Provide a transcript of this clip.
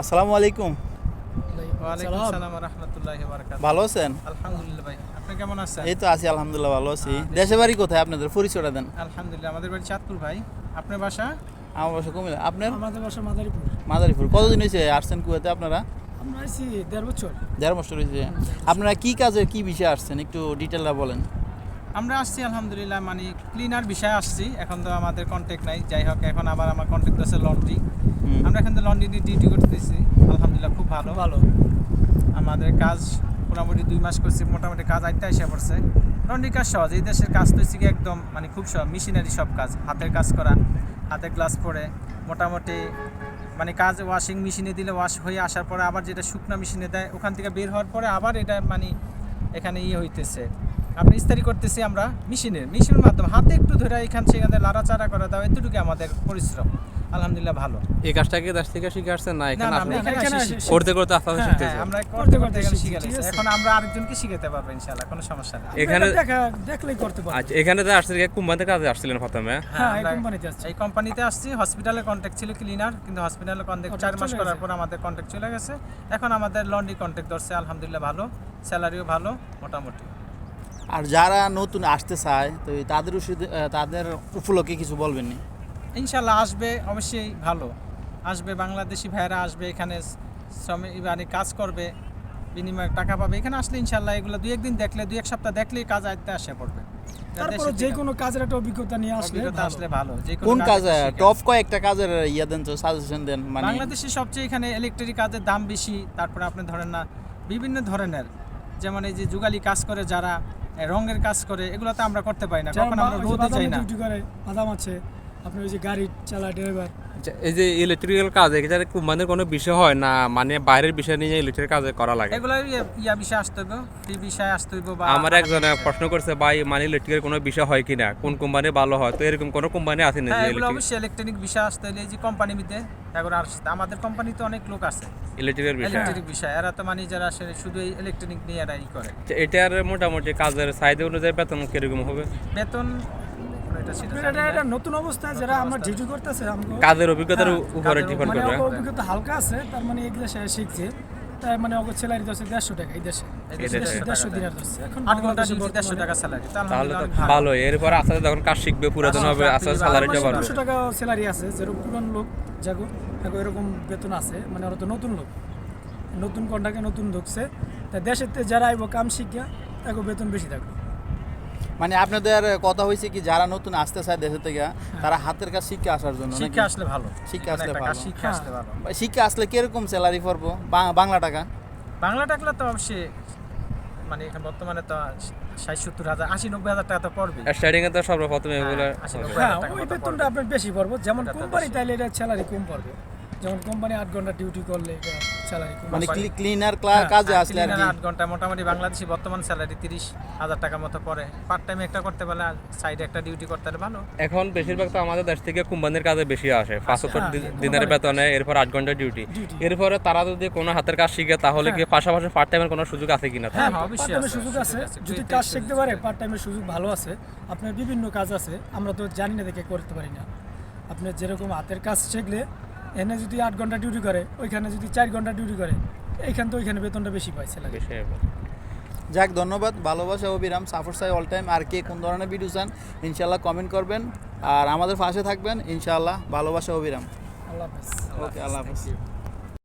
আসসালামু আলাইকুম। ভালো আছেন? আলহামদুলিল্লাহ ভাই আপনি কেমন আছেন? এই তো আছি আলহামদুলিল্লাহ ভালো আছি। দেশে বাড়ি কোথায় আপনাদের? পরিচয়টা দেন। আলহামদুলিল্লাহ আমাদের বাড়ি চাঁদপুর ভাই। আপনার বাসা? আমার বাসা কুমিল্লা। আপনার? আমাদের বাসা মাদারীপুর। মাদারীপুর। কতদিন হয়েছে আসছেন কুয়েতে আপনারা? আমরা আইছি দেড় বছর। দেড় বছর হয়েছে। আপনারা কি কাজে কি বিষয়ে আসছেন? একটু ডিটেলটা বলেন। আমরা আসছি আলহামদুলিল্লাহ মানে ক্লিনার বিষয়ে আসছি। এখন তো আমাদের কন্ট্যাক্ট নাই। যাই হোক এখন আবার আমার কন্ট্যাক্ট আছে লন্ড্রি। আমরা এখান থেকে লন্ড্রি ডিউটি করতেছি। আলহামদুলিল্লাহ খুব ভালো। ভালো। আমাদের কাজ মোটামুটি দুই মাস করছি। মোটামুটি কাজ আটটা এসে পড়ছে। লন্ড্রি কাজ সহজ। এই দেশের কাজ তো হচ্ছে কি একদম মানে খুব সহজ। মেশিনারি সব কাজ। হাতের কাজ করা হাতের গ্লাস পরে। মোটামুটি মানে কাজ ওয়াশিং মেশিনে দিলে ওয়াশ হয়ে আসার পরে আবার যেটা শুকনা মেশিনে দেয় ওখান থেকে বের হওয়ার পরে আবার এটা মানে এখানে ইয়ে হইতেছে। আপনি ইস্তারি করতেছি আমরা মেশিনের। মেশিনের মাধ্যমে হাতে একটু ধরে এখান সেখানে লাড়াচাড়া করে দাও এতটুকু আমাদের পরিশ্রম। আলহামদুলিল্লাহ ভালো। এই কাজটা কি দেশ থেকে শিখে আসছেন? না এখানে না আমরা আসলে এখানে এখানে আসি আসি। শিখতে। করতে করতে আস্তে আস্তে হ্যাঁ, শিখতেছে হ্যাঁ, আমরা করতে করতে এখানে শিখে গেছি। এখন আমরা আরেকজনকে শিখাতে পারব ইনশাআল্লাহ কোনো সমস্যা নেই এখানে দেখলেই করতে পারব। আচ্ছা এখানে যে আসছে কোম্পানিতে কাজে আসছিলেন প্রথমে? হ্যাঁ এই কোম্পানিতে আসছি। এই কোম্পানিতে আসছি হসপিটালে কন্ট্যাক্ট ছিল ক্লিনার কিন্তু হসপিটালে কন্ট্যাক্ট চার মাস করার পর আমাদের কন্ট্যাক্ট চলে গেছে। এখন আমাদের লন্ড্রি কন্ট্যাক্ট ধরছে আলহামদুলিল্লাহ ভালো স্যালারিও ভালো মোটামুটি। আর যারা নতুন আসতে চায় তো তাদের তাদের উপলক্ষে কিছু বলবেন নি ইনশাল্লাহ আসবে অবশ্যই ভালো। আসবে বাংলাদেশি ভাইয়েরা আসবে এখানে শ্রমিক মানে কাজ করবে বিনিময়ে টাকা পাবে। এখানে আসলে ইনশাল্লাহ এগুলো দুই একদিন দেখলে দুই এক সপ্তাহ দেখলেই কাজ আয়ত্তে আসে পড়বে। যা তারপরে দেশের যে কোনো কাজের একটা অভিজ্ঞতা নিয়ে আসলে আসলে ভালো। যে কোন কাজে টপ কয়েকটা কাজের ইয়ে দেন তো সাজেশন দেন মানে বাংলাদেশে সবচেয়ে এখানে ইলেকট্রিক কাজের দাম বেশি তারপরে আপনি ধরেন না বিভিন্ন ধরনের যেমন এই যে যুগালি কাজ করে যারা রঙের কাজ করে এগুলো তো আমরা করতে পারি না। কখন আমরা রোদে যাই না। বাদাম আছে। আপনি ওই যে গাড়ি চালা ড্রাইভার এই যে ইলেকট্রিক্যাল কাজ এখানে কোম্পানির কোনো বিষয় হয় না মানে বাইরের বিষয় নিয়ে ইলেকট্রিক কাজে করা লাগে। এগুলো ইয়ে- ইয়া বিষয়ে আসতে হইব কি বিষয়ে আসতে হইব বা আমার একজন প্রশ্ন করছে ভাই মানে ইলেকট্রিকের কোনো বিষয় হয় কিনা? কোন কোম্পানি ভালো হয়? তো এরকম কোনো কোম্পানি আছে না হ্যাঁ এগুলো অবশ্যই ইলেকট্রনিক বিষয় আসতে হলে যে কোম্পানি মিতে এগুলো আর আমাদের কোম্পানিতে অনেক লোক আছে। ইলেকট্রিকের বিষয়। ইলেকট্রিক বিষয়। এরা তো মানে যারা শুধু ইলেকট্রনিক নিয়ে এরা ই করে। আচ্ছা, এটার মোটামুটি কাজের চাহিদা অনুযায়ী বেতন কীরকম হবে? বেতন এটা এটা এটা নতুন অবস্থায় যারা আমরা ডিউটি করতেছে কাজের অভিজ্ঞতার উপরে ডিপেন্ড অভিজ্ঞতা হালকা আছে তার মানে এগুলো সে শিখছে। তাই মানে ওকে স্যালারি ধরছে দেড়শো টাকা এই দেশে। এই এই দেশে দেশে। দেড়শো দিনার ধরছে। এখন আট ঘণ্টা দেড়শো টাকা স্যালারি তাহলে তো ভালো ভালো। এরপর আস্তে আস্তে যখন কাজ শিখবে পুরাতন হবে আস্তে আস্তে স্যালারিটা বাড়বে। দুশো টাকা স্যালারি আছে যেরকম পুরান লোক যাগো যাগো এরকম বেতন আছে মানে ওরা তো নতুন লোক। নতুন কন্টাকে নতুন ঢুকছে। তা দেশের যারা আইব কাম শিখিয়া তাকে বেতন বেশি থাকবে। মানে আপনাদের কথা হয়েছে কি যারা নতুন আসতে চায় দেশে থেকে তারা হাতের কাজ শিক্ষা আসার জন্য শিক্ষা আসলে ভালো। শিক্ষা আসলে ভালো। শিক্ষা আসলে ভালো। শিখে আসলে কীরকম স্যালারি পড়ব? বা- বাংলা টাকা? বাংলা টাকলে তো অবশ্যই মানে এখন বর্তমানে তো ষাট সত্তর হাজার আশি নব্বই হাজার টাকা তো পড়বে স্টার্টিং এ তো সর্বপ্রথম এগুলো হ্যাঁ, হ্যাঁ টাকা ওই বেতনটা আপনার বেশি পড়ব। যেমন কোম্পানি। তাইলে এটা স্যালারি কম পড়বে। যেমন কোম্পানি আট ঘণ্টা ডিউটি করলে এটা স্যালারি মানে ক্লিনার হ্যাঁ, কাজে আসলে আর কি। আট ঘণ্টা। মোটামুটি বাংলাদেশি বর্তমান স্যালারি তিরিশ হাজার টাকা মতো পড়ে। পার্ট টাইম একটা করতে পারলে সাইডে একটা ডিউটি করতে পারলে ভালো। এখন বেশিরভাগ তো আমাদের দেশ থেকে কোম্পানির কাজে বেশি আসে। পাঁচশো হ্যাঁ, দিনের বেতনে এরপর আট ঘণ্টা ডিউটি এরপরে তারা যদি কোনো হাতের কাজ শিখে তাহলে কি পাশাপাশি পার্ট টাইমের কোনো সুযোগ আছে কিনা? হ্যাঁ, অবশ্যই আছে, সুযোগ আছে। যদি কাজ শিখতে পারে পার্ট টাইমের সুযোগ ভালো আছে। আপনার বিভিন্ন কাজ আছে আমরা তো জানি না দেখে করতে পারি না। আপনি যেরকম হাতের কাজ শিখলে এনে যদি আট ঘণ্টা ডিউটি করে ওইখানে যদি চার ঘণ্টা ডিউটি করে এইখান তো ওইখানে বেতনটা বেশি পাইছে লাগে। যাক ধন্যবাদ ভালোবাসা অবিরাম সাফর সাই অল টাইম আর কে কোন ধরনের ভিডিও চান ইনশাল্লাহ কমেন্ট করবেন। আর আমাদের পাশে থাকবেন ইনশাল্লাহ ভালোবাসা অবিরাম আল্লাহ হাফেজ। ওকে আল্লাহ হাফিজ।